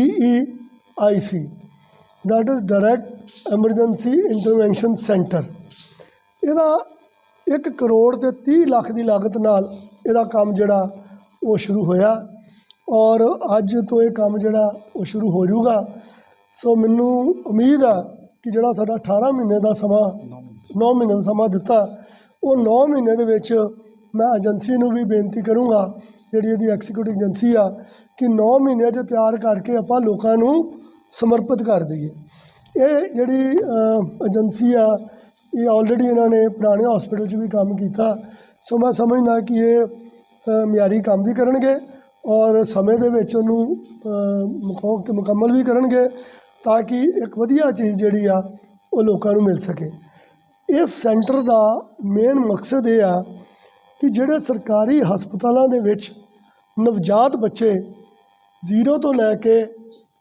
DEIC that is direct emergency intervention center. ਇਹਦਾ 1 ਕਰੋੜ ਤੇ 30 ਲੱਖ ਦੀ ਲਾਗਤ ਨਾਲ ਇਹਦਾ ਕੰਮ ਜਿਹੜਾ, ਉਹ ਸ਼ੁਰੂ ਹੋਇਆ ਔਰ ਅੱਜ ਤੋਂ ਇਹ ਕੰਮ ਜਿਹੜਾ, ਉਹ ਸ਼ੁਰੂ ਹੋ ਜਾਊਗਾ। ਸੋ ਮੈਨੂੰ ਉਮੀਦ ਆ ਕਿ ਜਿਹੜਾ ਸਾਡਾ 18 ਮਹੀਨੇ ਦਾ ਸਮਾਂ 9 ਮਹੀਨੇ ਦਾ ਸਮਾਂ ਦਿੱਤਾ, ਉਹ 9 ਮਹੀਨੇ ਦੇ ਵਿੱਚ ਮੈਂ ਏਜੰਸੀ ਨੂੰ ਵੀ ਬੇਨਤੀ ਕਰੂੰਗਾ ਜਿਹੜੀ ਇਹਦੀ ਐਗਜ਼ੀਕਿਊਟਿਵ ਏਜੰਸੀ ਆ ਕਿ 9 ਮਹੀਨਿਆਂ 'ਚ ਤਿਆਰ ਕਰਕੇ ਆਪਾਂ ਲੋਕਾਂ ਨੂੰ ਸਮਰਪਿਤ ਕਰ ਦਈਏ। ਇਹ ਜਿਹੜੀ ਏਜੰਸੀ ਆ ਇਹ ਆਲਰੇਡੀ ਇਹਨਾਂ ਨੇ ਪੁਰਾਣੇ ਹਸਪੀਟਲ 'ਚ ਵੀ ਕੰਮ ਕੀਤਾ। ਸੋ ਮੈਂ ਸਮਝਦਾ ਕਿ ਇਹ ਮਿਆਰੀ ਕੰਮ ਵੀ ਕਰਨਗੇ ਔਰ ਸਮੇਂ ਦੇ ਵਿੱਚ ਉਹਨੂੰ ਅ, ਮੁਕੰਮਲ ਵੀ ਕਰਨਗੇ ਤਾਂ ਕਿ ਇੱਕ ਵਧੀਆ ਚੀਜ਼ ਜਿਹੜੀ ਆ ਉਹ ਲੋਕਾਂ ਨੂੰ ਮਿਲ ਸਕੇ। ਇਸ ਸੈਂਟਰ ਦਾ ਮੇਨ ਮਕਸਦ ਇਹ ਆ ਕਿ ਜਿਹੜੇ ਸਰਕਾਰੀ ਹਸਪਤਾਲਾਂ ਦੇ ਵਿੱਚ ਨਵਜਾਤ ਬੱਚੇ ਜ਼ੀਰੋ ਤੋਂ ਲੈ ਕੇ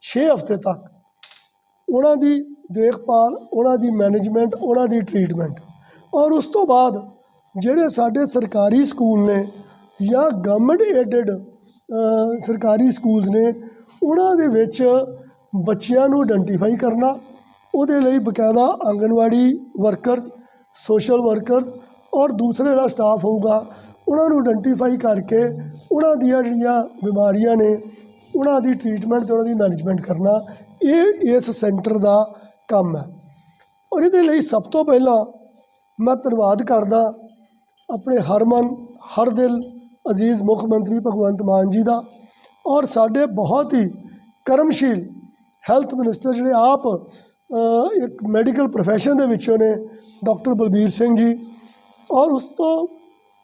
6 ਹਫ਼ਤੇ ਤੱਕ ਉਹਨਾਂ ਦੀ ਦੇਖਭਾਲ, ਉਹਨਾਂ ਦੀ ਮੈਨੇਜਮੈਂਟ, ਉਹਨਾਂ ਦੀ ਟਰੀਟਮੈਂਟ ਔਰ ਉਸ ਤੋਂ ਬਾਅਦ ਜਿਹੜੇ ਸਾਡੇ ਸਰਕਾਰੀ ਸਕੂਲ ਨੇ ਜਾਂ ਗਵਰਨਮੈਂਟ ਏਡਡ ਸਰਕਾਰੀ ਸਕੂਲਸ ਨੇ, ਉਹਨਾਂ ਦੇ ਵਿੱਚ ਬੱਚਿਆਂ ਨੂੰ ਆਇਡੈਂਟੀਫਾਈ ਕਰਨਾ, ਉਹਦੇ ਲਈ ਬਕਾਇਦਾ ਆਂਗਨਵਾੜੀ ਵਰਕਰਸ ਸੋਸ਼ਲ ਵਰਕਰਸ ਔਰ ਦੂਸਰਾ ਜਿਹੜਾ ਸਟਾਫ ਹੋਊਗਾ, ਉਹਨਾਂ ਨੂੰ ਆਇਡੈਂਟੀਫਾਈ ਕਰਕੇ ਉਹਨਾਂ ਦੀਆਂ ਜਿਹੜੀਆਂ ਬਿਮਾਰੀਆਂ ਨੇ, ਉਹਨਾਂ ਦੀ ਟਰੀਟਮੈਂਟ ਤੇ ਉਹਨਾਂ ਦੀ ਮੈਨੇਜਮੈਂਟ ਕਰਨਾ, ਇਹ ਇਸ ਸੈਂਟਰ ਦਾ ਕੰਮ ਹੈ। ਔਰ ਇਹਦੇ ਲਈ ਸਭ ਤੋਂ ਪਹਿਲਾਂ ਮੈਂ ਧੰਨਵਾਦ ਕਰਦਾ ਆਪਣੇ ਹਰਮਨ ਹਰ ਦਿਲ ਅਜ਼ੀਜ਼ ਮੁੱਖ ਮੰਤਰੀ ਭਗਵੰਤ ਮਾਨ ਜੀ ਦਾ ਔਰ ਸਾਡੇ ਬਹੁਤ ਹੀ ਕਰਮਸ਼ੀਲ ਹੈਲਥ ਮਿਨਿਸਟਰ ਜਿਹੜੇ ਆਪ ਇੱਕ ਮੈਡੀਕਲ ਪ੍ਰੋਫੈਸ਼ਨ ਦੇ ਵਿੱਚੋਂ ਨੇ, ਡਾਕਟਰ ਬਲਬੀਰ ਸਿੰਘ ਜੀ ਔਰ ਉਸ ਤੋਂ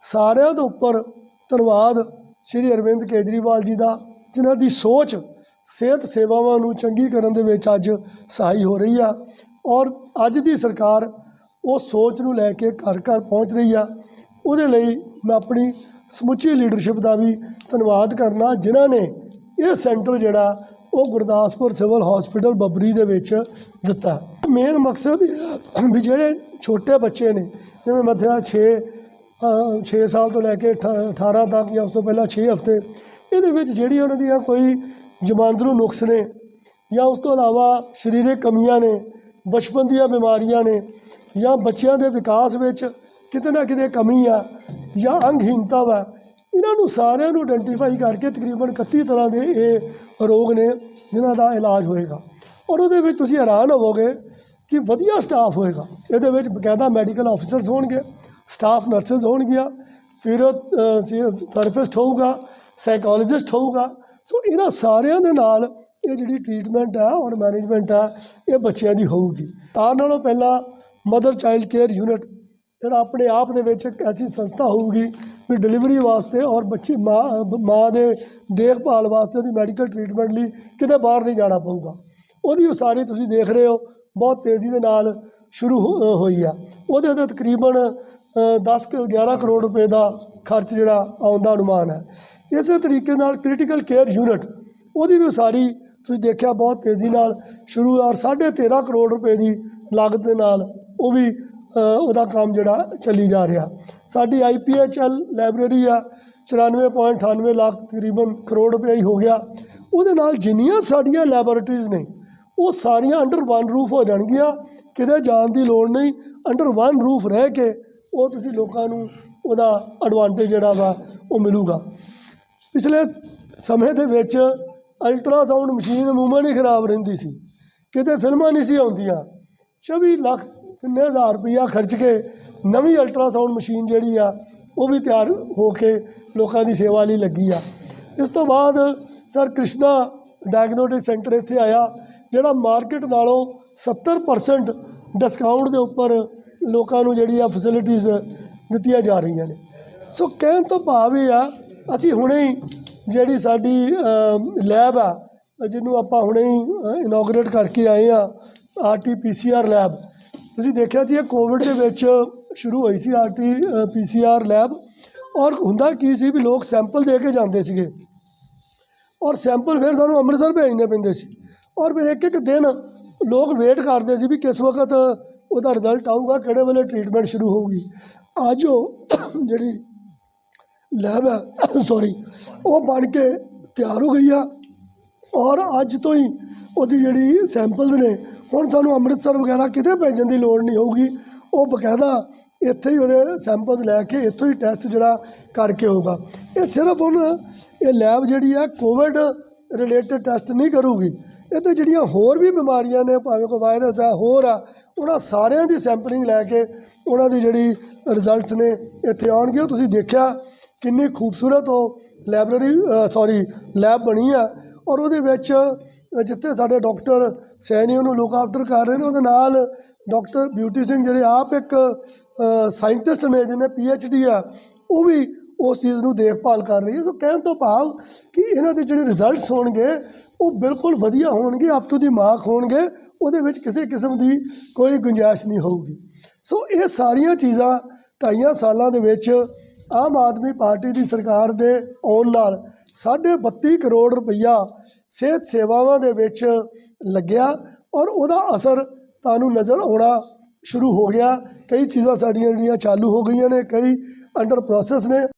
ਸਾਰਿਆਂ ਦੇ ਉੱਪਰ ਧੰਨਵਾਦ ਸ਼੍ਰੀ ਅਰਵਿੰਦ ਕੇਜਰੀਵਾਲ ਜੀ ਦਾ, ਜਿਨ੍ਹਾਂ ਦੀ ਸੋਚ, ਸਿਹਤ ਸੇਵਾਵਾਂ ਨੂੰ ਚੰਗੀ ਕਰਨ ਦੇ ਵਿੱਚ ਅੱਜ ਸਹਾਈ ਹੋ ਰਹੀ ਆ। ਔਰ ਅੱਜ ਦੀ ਸਰਕਾਰ ਉਹ ਸੋਚ ਨੂੰ ਲੈ ਕੇ ਘਰ ਘਰ ਪਹੁੰਚ ਰਹੀ ਆ। ਉਹਦੇ ਲਈ ਮੈਂ ਆਪਣੀ ਸਮੁੱਚੀ ਲੀਡਰਸ਼ਿਪ ਦਾ ਵੀ ਧੰਨਵਾਦ ਕਰਨਾ, ਜਿਨ੍ਹਾਂ ਨੇ ਇਹ ਸੈਂਟਰ ਜਿਹੜਾ, ਉਹ ਗੁਰਦਾਸਪੁਰ ਸਿਵਲ ਹਸਪੀਟਲ ਬੱਬਰੀ ਦੇ ਵਿੱਚ ਦਿੱਤਾ। ਮੇਨ ਮਕਸਦ ਇਹ ਵੀ ਜਿਹੜੇ ਛੋਟੇ ਬੱਚੇ ਨੇ ਜਿਵੇਂ ਮੱਥਿਆ 6 6 ਸਾਲ ਤੋਂ ਲੈ ਕੇ ਅਠਾ- 18 ਤੱਕ ਜਾਂ ਉਸ ਤੋਂ ਪਹਿਲਾਂ 6 ਹਫ਼ਤੇ, ਇਹਦੇ ਵਿੱਚ ਜਿਹੜੀ ਉਹਨਾਂ ਦੀਆਂ ਕੋਈ ਜਮਾਂਦਰੂ ਨੁਕਸ ਨੇ ਜਾਂ ਉਸ ਤੋਂ ਇਲਾਵਾ ਸਰੀਰਕ ਕਮੀਆਂ ਨੇ, ਬਚਪਨ ਦੀਆਂ ਬਿਮਾਰੀਆਂ ਨੇ ਜਾਂ ਬੱਚਿਆਂ ਦੇ ਵਿਕਾਸ ਵਿੱਚ ਕਿਤੇ ਨਾ ਕਿਤੇ ਕਮੀ ਆ ਜਾਂ ਅੰਗਹੀਨਤਾ ਵਾ, ਇਹਨਾਂ ਨੂੰ ਸਾਰਿਆਂ ਨੂੰ ਆਇਡੈਂਟੀਫਾਈ ਕਰਕੇ ਤਕਰੀਬਨ 31 ਤਰ੍ਹਾਂ ਦੇ ਇਹ ਰੋਗ ਨੇ ਜਿਨ੍ਹਾਂ ਦਾ ਇਲਾਜ ਹੋਏਗਾ। ਔਰ ਉਹਦੇ ਵਿੱਚ ਤੁਸੀਂ ਹੈਰਾਨ ਹੋਵੋਗੇ ਕਿ ਵਧੀਆ ਸਟਾਫ ਹੋਏਗਾ। ਇਹਦੇ ਵਿੱਚ ਬਕਾਇਦਾ ਮੈਡੀਕਲ ਆਫੀਸਰਸ ਹੋਣਗੇ ਸਟਾਫ ਨਰਸਸ ਹੋਣਗੀਆਂ, ਫਿਰ ਥੈਰੇਪਿਸਟ ਹੋਊਗਾ ਸਾਈਕੋਲੋਜਿਸਟ ਹੋਊਗਾ। ਸੋ ਇਹਨਾਂ ਸਾਰਿਆਂ ਦੇ ਨਾਲ ਇਹ ਜਿਹੜੀ ਟ੍ਰੀਟਮੈਂਟ ਹੈ ਔਰ ਮੈਨੇਜਮੈਂਟ ਹੈ ਇਹ ਬੱਚਿਆਂ ਦੀ ਹੋਊਗੀ। ਤਾਂ ਨਾਲੋਂ ਪਹਿਲਾਂ ਮਦਰ ਚਾਈਲਡ ਕੇਅਰ ਯੂਨਿਟ ਜਿਹੜਾ ਆਪਣੇ ਆਪ ਦੇ ਵਿੱਚ ਇੱਕ ਐਸੀ ਸੰਸਥਾ ਹੋਊਗੀ ਵੀ ਡਿਲੀਵਰੀ ਵਾਸਤੇ ਔਰ ਬੱਚੀ, ਮਾਂ ਮਾਂ ਦੇ ਦੇਖਭਾਲ ਵਾਸਤੇ ਉਹਦੀ ਮੈਡੀਕਲ ਟ੍ਰੀਟਮੈਂਟ ਲਈ ਕਿਤੇ ਬਾਹਰ ਨਹੀਂ ਜਾਣਾ ਪਊਗਾ। ਉਹਦੀ ਉਸਾਰੀ ਤੁਸੀਂ ਦੇਖ ਰਹੇ ਹੋ ਬਹੁਤ ਤੇਜ਼ੀ ਦੇ ਨਾਲ ਸ਼ੁਰੂ ਹੋ- ਹੋਈ ਆ। ਉਹਦੇ ਤੇ ਤਕਰੀਬਨ 10 ਕੁ 11 ਕਰੋੜ ਰੁਪਏ ਦਾ ਖਰਚ ਜਿਹੜਾ ਆਉਣ ਦਾ ਅਨੁਮਾਨ ਹੈ। ਇਸੇ ਤਰੀਕੇ ਨਾਲ ਕ੍ਰਿਟੀਕਲ ਕੇਅਰ ਯੂਨਿਟ ਉਹਦੀ ਵੀ ਉਸਾਰੀ ਤੁਸੀਂ ਦੇਖਿਆ ਬਹੁਤ ਤੇਜ਼ੀ ਨਾਲ ਸ਼ੁਰੂ ਔਰ 13.5 ਕਰੋੜ ਰੁਪਏ ਦੀ ਲਾਗਤ ਦੇ ਨਾਲ ਉਹ ਵੀ ਉਹਦਾ ਕੰਮ ਜਿਹੜਾ ਚੱਲੀ ਜਾ ਰਿਹਾ। ਸਾਡੀ ਆਈਪੀਐਚਐਲ ਲਾਇਬ੍ਰੇਰੀ ਆ 94.98 ਲੱਖ ਤਕਰੀਬਨ ਕਰੋੜ ਰੁਪਏ ਹੀ ਹੋ ਗਿਆ। ਉਹਦੇ ਨਾਲ ਜਿੰਨੀਆਂ ਸਾਡੀਆਂ ਲੈਬੋਰੇਟਰੀਜ਼ ਨੇ ਉਹ ਸਾਰੀਆਂ ਅੰਡਰ ਵਨ ਰੂਫ ਹੋ ਜਾਣਗੀਆਂ। ਕਿਤੇ ਜਾਣ ਦੀ ਲੋੜ ਨਹੀਂ। ਅੰਡਰ ਵਨ ਰੂਫ ਰਹਿ ਕੇ ਉਹ ਤੁਸੀਂ ਲੋਕਾਂ ਨੂੰ ਉਹਦਾ ਐਡਵਾਂਟੇਜ ਜਿਹੜਾ ਵਾ, ਉਹ ਮਿਲੂਗਾ। ਪਿਛਲੇ ਸਮੇਂ ਦੇ ਵਿੱਚ ਅਲਟਰਾਸਾਊਂਡ ਮਸ਼ੀਨ ਅਮੂਮਨ ਹੀ ਖਰਾਬ ਰਹਿੰਦੀ ਸੀ। ਕਿਤੇ ਫਿਲਮਾਂ ਨਹੀਂ ਸੀ ਆਉਂਦੀਆਂ। 24 ਲੱਖ ਕਿੰਨੇ ਹਜ਼ਾਰ ਰੁਪਈਆ ਖਰਚ ਕੇ ਨਵੀਂ ਅਲਟਰਾਸਾਊਂਡ ਮਸ਼ੀਨ ਜਿਹੜੀ ਆ, ਉਹ ਵੀ ਤਿਆਰ ਹੋ ਕੇ ਲੋਕਾਂ ਦੀ ਸੇਵਾ ਲਈ ਲੱਗੀ ਆ। ਇਸ ਤੋਂ ਬਾਅਦ ਸਰ ਕ੍ਰਿਸ਼ਨਾ ਡਾਇਗਨੋਸਟਿਕ ਸੈਂਟਰ ਇੱਥੇ ਆਇਆ। ਜਿਹੜਾ ਮਾਰਕੀਟ ਨਾਲੋਂ 70% ਡਿਸਕਾਊਂਟ ਦੇ ਉੱਪਰ ਲੋਕਾਂ ਨੂੰ ਜਿਹੜੀ ਆ ਫੈਸਿਲਿਟੀਆਂ ਦਿੱਤੀਆਂ ਜਾ ਰਹੀਆਂ ਨੇ। ਸੋ ਕਹਿਣ ਤੋਂ ਭਾਵ ਇਹ ਆ, ਅਸੀਂ ਹੁਣੇ ਹੀ ਜਿਹੜੀ ਸਾਡੀ ਲੈਬ ਆ, ਜਿਹਨੂੰ ਆਪਾਂ ਹੁਣੇ ਹੀ ਇਨੋਗਰੇਟ ਕਰਕੇ ਆਏ ਆ, ਆਰਟੀ ਪੀਸੀਆਰ ਲੈਬ ਤੁਸੀਂ ਦੇਖਿਆ ਜੀ ਇਹ ਕੋਵਿਡ ਦੇ ਵਿੱਚ ਸ਼ੁਰੂ ਹੋਈ ਸੀ ਆਰਟੀ ਪੀਸੀਆਰ ਲੈਬ ਔਰ ਹੁੰਦਾ ਕੀ ਸੀ ਵੀ ਲੋਕ ਸੈਂਪਲ ਦੇ ਕੇ ਜਾਂਦੇ ਸੀਗੇ। ਔਰ ਸੈਂਪਲ ਫਿਰ ਸਾਨੂੰ ਅੰਮ੍ਰਿਤਸਰ ਭੇਜਣੇ ਪੈਂਦੇ ਸੀ। ਔਰ ਫਿਰ ਇੱਕ ਇੱਕ ਦਿਨ ਲੋਕ ਵੇਟ ਕਰਦੇ ਸੀ ਵੀ ਕਿਸ ਵਕਤ ਉਹਦਾ ਰਿਜ਼ਲਟ ਆਊਗਾ, ਕਿਹੜੇ ਵੇਲੇ ਟ੍ਰੀਟਮੈਂਟ ਸ਼ੁਰੂ ਹੋਊਗੀ। ਅੱਜ ਉਹ ਜਿਹੜੀ ਲੈਬ ਹੈ ਸੌਰੀ ਉਹ ਬਣ ਕੇ ਤਿਆਰ ਹੋ ਗਈ ਆ। ਔਰ ਅੱਜ ਤੋਂ ਹੀ ਉਹਦੀ ਜਿਹੜੀ ਸੈਂਪਲਸ ਨੇ, ਹੁਣ ਸਾਨੂੰ ਅੰਮ੍ਰਿਤਸਰ ਵਗੈਰਾ ਕਿਤੇ ਭੇਜਣ ਦੀ ਲੋੜ ਨਹੀਂ ਹੋਊਗੀ। ਉਹ ਬਕਾਇਦਾ ਇੱਥੇ ਹੀ ਉਹਦੇ ਸੈਂਪਲਸ ਲੈ ਕੇ ਇੱਥੋਂ ਹੀ ਟੈਸਟ ਜਿਹੜਾ ਕਰਕੇ ਹੋਊਗਾ ਇਹ ਸਿਰਫ ਹੁਣ ਇਹ ਲੈਬ ਜਿਹੜੀ ਹੈ ਕੋਵਿਡ ਰਿਲੇਟਡ ਟੈਸਟ ਨਹੀਂ ਕਰੂਗੀ। ਇਹ ਜਿਹੜੀਆਂ ਹੋਰ ਵੀ ਬਿਮਾਰੀਆਂ ਨੇ, ਭਾਵੇਂ ਕੋਈ ਵਾਇਰਸ ਆ, ਹੋਰ ਆ, ਉਹਨਾਂ ਸਾਰਿਆਂ ਦੀ ਸੈਂਪਲਿੰਗ ਲੈ ਕੇ ਉਹਨਾਂ ਦੀ ਜਿਹੜੀ ਰਿਜ਼ਲਟਸ ਨੇ ਇੱਥੇ ਆਉਣਗੇ। ਉਹ ਤੁਸੀਂ ਦੇਖਿਆ ਕਿੰਨੀ ਖੂਬਸੂਰਤ ਉਹ ਲਾਇਬ੍ਰੇਰੀ ਸੌਰੀ ਲੈਬ ਬਣੀ ਆ ਔਰ ਉਹਦੇ ਵਿੱਚ ਜਿੱਥੇ ਸਾਡੇ ਡਾਕਟਰ ਸੈਨੀ ਉਹਨੂੰ ਲੁੱਕ ਆਫਟਰ ਕਰ ਰਹੇ ਨੇ, ਉਹਦੇ ਨਾਲ ਡਾਕਟਰ ਬਿਊਟੀ ਸਿੰਘ ਜਿਹੜੇ ਆਪ ਇੱਕ ਸਾਇੰਟਿਸਟ ਨੇ, ਜਿਹਨੇ ਪੀ ਐਚ ਡੀ ਆ, ਉਹ ਵੀ ਉਸ ਚੀਜ਼ ਨੂੰ ਦੇਖਭਾਲ ਕਰ ਰਹੀ ਹੈ। ਸੋ ਕਹਿਣ ਤੋਂ ਭਾਵ ਕਿ ਇਹਨਾਂ ਦੇ ਜਿਹੜੇ ਰਿਜ਼ਲਟਸ ਹੋਣਗੇ, ਉਹ ਬਿਲਕੁਲ ਵਧੀਆ ਹੋਣਗੇ ਅਪ ਟੂ ਦੀ ਮਾਰਕ ਹੋਣਗੇ। ਉਹਦੇ ਵਿੱਚ ਕਿਸੇ ਕਿਸਮ ਦੀ ਕੋਈ ਗੁੰਜਾਇਸ਼ ਨਹੀਂ ਹੋਊਗੀ। ਸੋ ਇਹ ਸਾਰੀਆਂ ਚੀਜ਼ਾਂ ਢਾਈਆਂ ਸਾਲਾਂ ਦੇ ਵਿੱਚ ਆਮ ਆਦਮੀ ਪਾਰਟੀ ਦੀ ਸਰਕਾਰ ਦੇ ਆਉਣ ਨਾਲ ਸਾਢੇ ਬੱਤੀ ਕਰੋੜ ਰੁਪਈਆ ਸਿਹਤ ਸੇਵਾਵਾਂ ਦੇ ਵਿੱਚ ਲੱਗਿਆ ਔਰ ਉਹਦਾ ਅਸਰ ਤੁਹਾਨੂੰ ਨਜ਼ਰ ਆਉਣਾ ਸ਼ੁਰੂ ਹੋ ਗਿਆ। ਕਈ ਚੀਜ਼ਾਂ ਸਾਡੀਆਂ ਜਿਹੜੀਆਂ ਚਾਲੂ ਹੋ ਗਈਆਂ ਨੇ, ਕਈ ਅੰਡਰ ਪ੍ਰੋਸੈਸ ਨੇ।